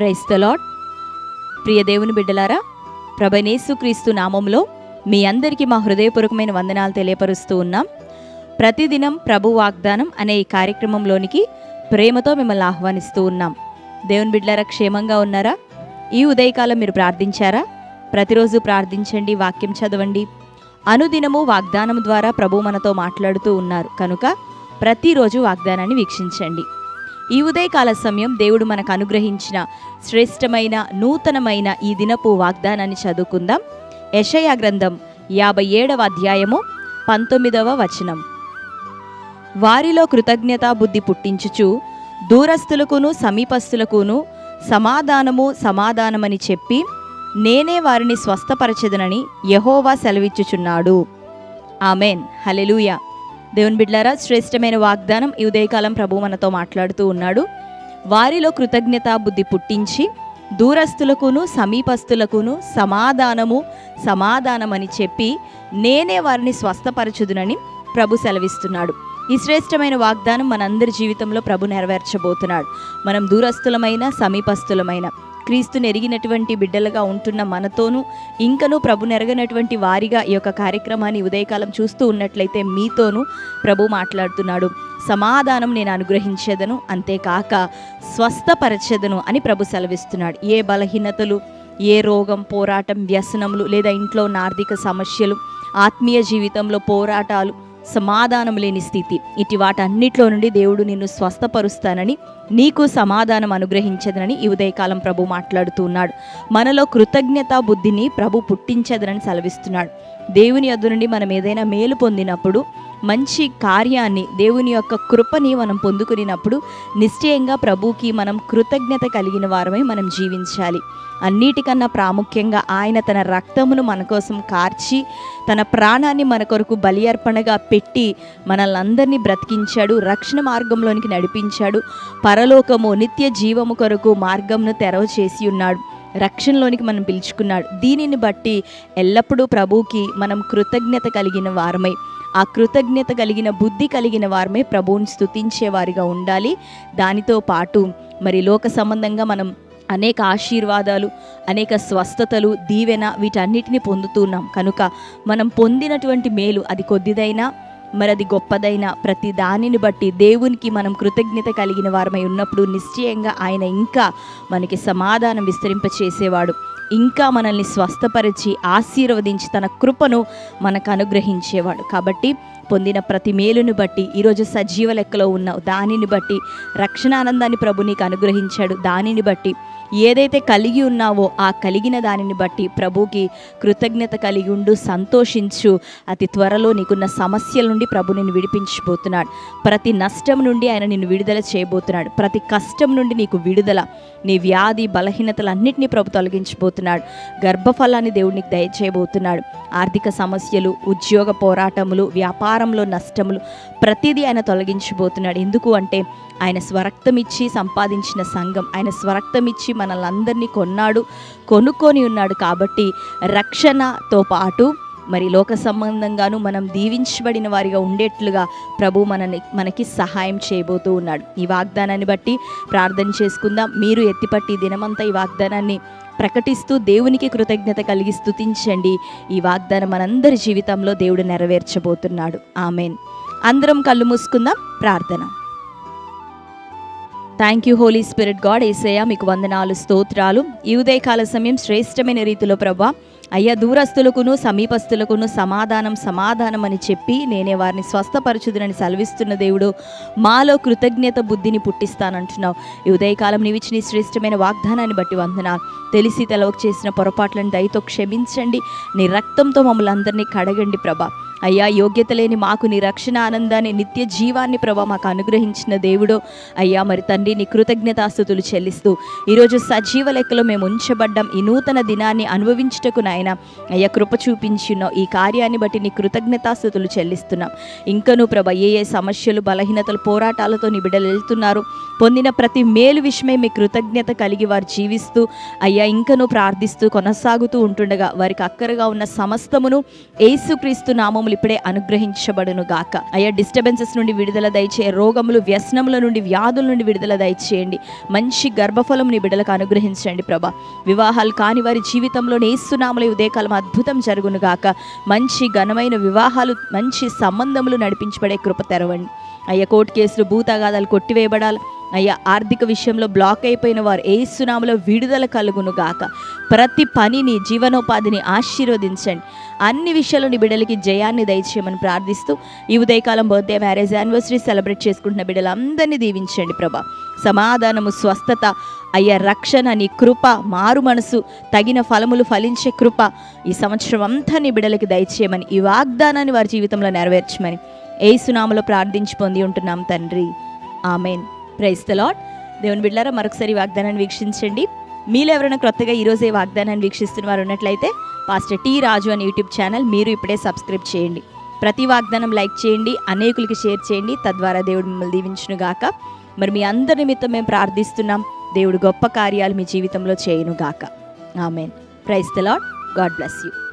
Price lord ప్రియ దేవుని బిడ్డలారా ప్రభనేసు క్రీస్తు నామంలో మీ అందరికీ మా హృదయపూర్వకమైన వందనాలు తెలియపరుస్తూ ఉన్నాం. ప్రతిదినం ప్రభు వాగ్దానం అనే ఈ కార్యక్రమంలోనికి ప్రేమతో మిమ్మల్ని ఆహ్వానిస్తూ ఉన్నాం. దేవుని బిడ్డలారా క్షేమంగా ఉన్నారా? ఈ ఉదయకాలం మీరు ప్రార్థించారా? ప్రతిరోజు ప్రార్థించండి వాక్యం చదవండి. అనుదినము వాగ్దానం ద్వారా ప్రభు మనతో మాట్లాడుతూ ఉన్నారు. కనుక ప్రతిరోజు వాగ్దానాన్ని వీక్షించండి. ఈ ఉదయకాల సమయం దేవుడు మనకు అనుగ్రహించిన శ్రేష్టమైన నూతనమైన ఈ దినపు వాగ్దానాన్ని చదువుకుందాం. యషయా గ్రంథం యాభై ఏడవ అధ్యాయము పంతొమ్మిదవ వచనం. వారిలో కృతజ్ఞతా బుద్ధి పుట్టించుచు దూరస్తులకును సమీపస్తులకును సమాధానము సమాధానమని చెప్పి నేనే వారిని స్వస్థపరచదనని యహోవా సెలవిచ్చుచున్నాడు. ఆమెన్. హలెలూయా దేవుని బిడ్లారా శ్రేష్టమైన వాగ్దానం ఈ ఉదయకాలం ప్రభు మనతో మాట్లాడుతూ ఉన్నాడు. వారిలో కృతజ్ఞతా బుద్ధి పుట్టించి దూరస్తులకును సమీపస్తులకును సమాధానము సమాధానమని చెప్పి నేనే వారిని స్వస్థపరచుదునని ప్రభు సెలవిస్తున్నాడు. ఈ శ్రేష్టమైన వాగ్దానం మనందరి జీవితంలో ప్రభు నెరవేర్చబోతున్నాడు. మనం దూరస్తులమైన సమీపస్తులమైన క్రీస్తుని ఎరిగినటువంటి బిడ్డలుగా ఉంటున్న మనతోనూ ఇంకనూ ప్రభు నెరగనటువంటి వారిగా ఈ యొక్క కార్యక్రమాన్ని ఉదయకాలం చూస్తూ ఉన్నట్లయితే మీతోనూ ప్రభు మాట్లాడుతున్నాడు. సమాధానం నేను అనుగ్రహించేదను అంతేకాక స్వస్థపరచెదను అని ప్రభు సెలవిస్తున్నాడు. ఏ బలహీనతలు ఏ రోగం పోరాటం వ్యసనములు లేదా ఇంట్లో ఉన్న ఆర్థిక సమస్యలు ఆత్మీయ జీవితంలో పోరాటాలు సమాధానం లేని స్థితి. ఇటు వాటన్నిటిలో నుండి దేవుడు నిన్ను స్వస్థపరుస్తానని నీకు సమాధానం అనుగ్రహించదనని ఈ ఉదయకాలం ప్రభు మాట్లాడుతూ ఉన్నాడు. మనలో కృతజ్ఞతా బుద్ధిని ప్రభు పుట్టించదనని సెలవిస్తున్నాడు. దేవుని యొద్ద నుండి మనం ఏదైనా మేలు పొందినప్పుడు మంచి కార్యాన్ని దేవుని యొక్క కృపని మనం పొందుకునినప్పుడు నిశ్చయంగా ప్రభుకి మనం కృతజ్ఞత కలిగిన వారమై మనం జీవించాలి. అన్నిటికన్నా ప్రాముఖ్యంగా ఆయన తన రక్తమును మన కోసం కార్చి తన ప్రాణాన్ని మన కొరకు బలి అర్పణగా పెట్టి మనల్ని అందరినీ బ్రతికించాడు రక్షణ మార్గంలోనికి నడిపించాడు పరలోకము నిత్య జీవము కొరకు మార్గంను తెరవ చేసి ఉన్నాడు రక్షణలోనికి మనం పిలుచుకున్నాడు. దీనిని బట్టి ఎల్లప్పుడూ ప్రభువుకి మనం కృతజ్ఞత కలిగిన వారమై ఆ కృతజ్ఞత కలిగిన బుద్ధి కలిగిన వారమే ప్రభువుని స్థుతించేవారిగా ఉండాలి. దానితో పాటు మరి లోక సంబంధంగా మనం అనేక ఆశీర్వాదాలు అనేక స్వస్థతలు దీవెన వీటన్నిటిని పొందుతున్నాం కనుక మనం పొందినటువంటి మేలు అది కొద్దిదైనా మరి అది గొప్పదైన ప్రతి దానిని బట్టి దేవునికి మనం కృతజ్ఞత కలిగిన వారమై ఉన్నప్పుడు నిశ్చయంగా ఆయన ఇంకా మనకి సమాధానం విస్తరింపచేసేవాడు. ఇంకా మనల్ని స్వస్థపరిచి ఆశీర్వదించి తన కృపను మనకు అనుగ్రహించేవాడు. కాబట్టి పొందిన ప్రతి మేలును బట్టి ఈరోజు సజీవ లెక్కలో ఉన్న దానిని బట్టి రక్షణ ఆనందాన్ని ప్రభు నీకు అనుగ్రహించాడు. దానిని బట్టి ఏదైతే కలిగి ఉన్నావో ఆ కలిగిన దానిని బట్టి ప్రభుకి కృతజ్ఞత కలిగి ఉండు సంతోషించు. అతి త్వరలో నీకున్న సమస్యల నుండి ప్రభు నిన్ను విడిపించబోతున్నాడు. ప్రతి నష్టం నుండి ఆయన నిన్ను విడుదల చేయబోతున్నాడు. ప్రతి కష్టం నుండి నీకు విడుదల నీ వ్యాధి బలహీనతలన్నింటినీ ప్రభు తొలగించబోతున్నాడు. గర్భఫలాన్ని దేవుడు నీకు దయచేయబోతున్నాడు. ఆర్థిక సమస్యలు ఉద్యోగ పోరాటములు వ్యాపారంలో నష్టములు ప్రతిదీ ఆయన తొలగించబోతున్నాడు. ఎందుకు అంటే ఆయన స్వరక్తమిచ్చి సంపాదించిన సంఘం ఆయన స్వరక్తమిచ్చి మనల్ని అందరినీ కొన్నాడు కొనుక్కొని ఉన్నాడు కాబట్టి రక్షణతో పాటు మరి లోక సంబంధంగాను మనం దీవించబడిన వారిగా ఉండేట్లుగా ప్రభు మనని మనకి సహాయం చేయబోతూ ఉన్నాడు. ఈ వాగ్దానాన్ని బట్టి ప్రార్థన చేసుకుందాం. మీరు ఎత్తిపట్టి దినమంతా ఈ వాగ్దానాన్ని ప్రకటిస్తూ దేవునికి కృతజ్ఞత కలిగి స్తుతించండి ఈ వాగ్దానం మనందరి జీవితంలో దేవుడు నెరవేర్చబోతున్నాడు. ఆమెన్. అందరం కళ్ళు మూసుకుందాం. ప్రార్థన. Thank you holy spirit god Yesayya మీకు వందనాలు స్తోత్రాలు. ఈ ఉదయకాల సమయం శ్రేష్టమైన రీతిలో ప్రభా అయ్యా దూరస్తులకును సమీపస్తులకును సమాధానం సమాధానం అని చెప్పి నేనే వారిని స్వస్థపరచుదునని సెలవిస్తున్న దేవుడు మాలో కృతజ్ఞత బుద్ధిని పుట్టిస్తానంటున్నావు. ఈ ఉదయకాలం నీవిచ్చిన శ్రేష్టమైన వాగ్దానాన్ని బట్టి వందనాలు. తెలిసి తెలవకు చేసిన పొరపాట్లను దయతో క్షమించండి. నీ రక్తంతో మమ్మల్ని అందరినీ కడగండి ప్రభా. అయ్యా యోగ్యత లేని మాకు నీ రక్షణ ఆనందాన్ని నిత్య జీవాన్ని ప్రభా మాకు అనుగ్రహించిన దేవుడో. అయ్యా మరి తండ్రి నీ కృతజ్ఞతాస్థుతులు చెల్లిస్తూ ఈరోజు సజీవ లెక్కలో మేము ఉంచబడ్డం ఈ నూతన దినాన్ని అనుభవించుటకు నాయన. అయ్యా కృప చూపించున్నావు ఈ కార్యాన్ని బట్టి నీ కృతజ్ఞతాస్థుతులు చెల్లిస్తున్నాం. ఇంకనూ ప్రభ ఏ ఏ సమస్యలు బలహీనతలు పోరాటాలతో నీ బిడ్డలు వెళ్తున్నారు పొందిన ప్రతి మేలు విషయమే మీ కృతజ్ఞత కలిగి వారు జీవిస్తూ అయ్యా ఇంకనూ ప్రార్థిస్తూ కొనసాగుతూ ఉంటుండగా వారికి అక్కరగా ఉన్న సమస్తమును ఏసుక్రీస్తు నామము దీవెనకరములు ఇప్పుడే అనుగ్రహించబడును గాక. అయ్యా డిస్టర్బెన్సెస్ నుండి విడుదల దయచే రోగములు వ్యసనముల నుండి వ్యాధుల నుండి విడుదల దయచేయండి. మంచి గర్భఫలం నీ బిడ్డలకు అనుగ్రహించండి ప్రభా. వివాహాలు కాని వారి జీవితంలో నేస్తున్నాముల ఉదయకాలం అద్భుతం జరుగును గాక. మంచి ఘనమైన వివాహాలు మంచి సంబంధములు నడిపించబడే కృప తెరవండి. అయ్యా కోర్టు కేసులు భూతగాదాలు కొట్టివేయబడాలి. అయ్యా ఆర్థిక విషయంలో బ్లాక్ అయిపోయిన వారు ఏ సునామలో విడుదల కలుగును గాక. ప్రతి పనిని జీవనోపాధిని ఆశీర్వదించండి. అన్ని విషయాల్లో నీ బిడ్డలకి జయాన్ని దయచేయమని ప్రార్థిస్తూ ఈ ఉదయకాలం బర్త్డే మ్యారేజ్ యానివర్సరీ సెలబ్రేట్ చేసుకుంటున్న బిడ్డలందరినీ దీవించండి ప్రభా. సమాధానము స్వస్థత అయ్యా రక్షణ నీ కృప మారు మనసు తగిన ఫలములు ఫలించే కృప ఈ సంవత్సరం అంతా నీ బిడ్డలకి దయచేయమని ఈ వాగ్దానాన్ని వారి జీవితంలో నెరవేర్చమని ఏ సునామలో ప్రార్థించి పొంది ఉంటున్నాం తండ్రి. ఆమెన్. ప్రైస్ ద లాడ్ దేవుని బిడ్డారా మరొకసారి వాగ్దానాన్ని వీక్షించండి. మీలో ఎవరైనా క్రొత్తగా ఈరోజే వాగ్దానాన్ని వీక్షిస్తున్న వారు ఉన్నట్లయితే పాస్టర్ టీ రాజు అని యూట్యూబ్ ఛానల్ మీరు ఇప్పుడే సబ్స్క్రైబ్ చేయండి. ప్రతి వాగ్దానం లైక్ చేయండి అనేకులకి షేర్ చేయండి. తద్వారా దేవుడు మిమ్మల్ని దీవించును గాక. మరి మీ అందరి నిమిత్తం మేము ప్రార్థిస్తున్నాం. దేవుడు గొప్ప కార్యాలు మీ జీవితంలో చేయను గాక. Amen. Praise the lord god bless you.